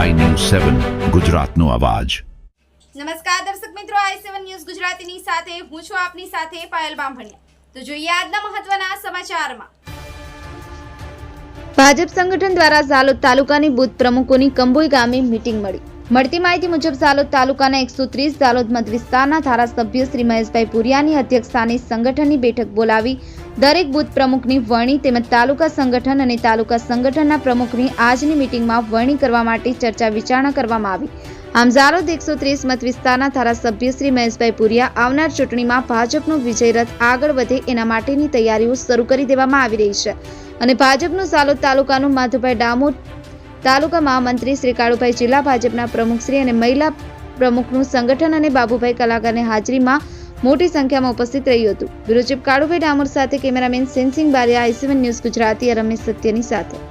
સેવન ગુજરાતનો અવાજ. નમસ્કાર દર્શક મિત્રો આઈ સેવન ન્યૂઝ ગુજરાતીની સાથે હું છું આપની સાથે પાયલ બામભણિયા. તો જોઈએ આજના મહત્વના સમાચારમાં. ભાજપ સંગઠન દ્વારા ઝાલોદ તાલુકાની બુથ પ્રમુખોની કંબોઈ ગામે મીટિંગ મળી. મળતી માહિતી મુજબ ઝાલોદ તાલુકાના એકસો ત્રીસ ઝાલોદ મત વિસ્તારના ધારાસભ્ય શ્રી મહેશભાઈ પુરિયાની અધ્યક્ષસ્થાને સંગઠનની બેઠક બોલાવી દરેક બુથ પ્રમુખની વરણી તેમજ તાલુકા સંગઠન અને તાલુકા સંગઠનના પ્રમુખની આજની મિટિંગમાં વરણી કરવા માટે ચર્ચા વિચારણા કરવામાં આવી. આમ ઝાલોદ એકસો ત્રીસ મત વિસ્તારના ધારાસભ્ય શ્રી મહેશભાઈ પુરિયા આવનાર ચૂંટણીમાં ભાજપનો વિજય રથ આગળ વધે એના માટેની તૈયારીઓ શરૂ કરી દેવામાં આવી રહી છે. અને ભાજપનું ઝાલોદ તાલુકાનું માધુભાઈ ડામોર તાલુકા મહામંત્રી શ્રી કાળુભાઈ જિલ્લા ભાજપના પ્રમુખશ્રી અને મહિલા પ્રમુખનું સંગઠન અને બાબુભાઈ કલાકારની હાજરીમાં મોટી સંખ્યામાં ઉપસ્થિત રહ્યું હતું. બ્યુરો કાળુભાઈ ડામોર સાથે cameraman Sensing Bariya I C one news Gujarati, Ramesh સત્યની સાથે.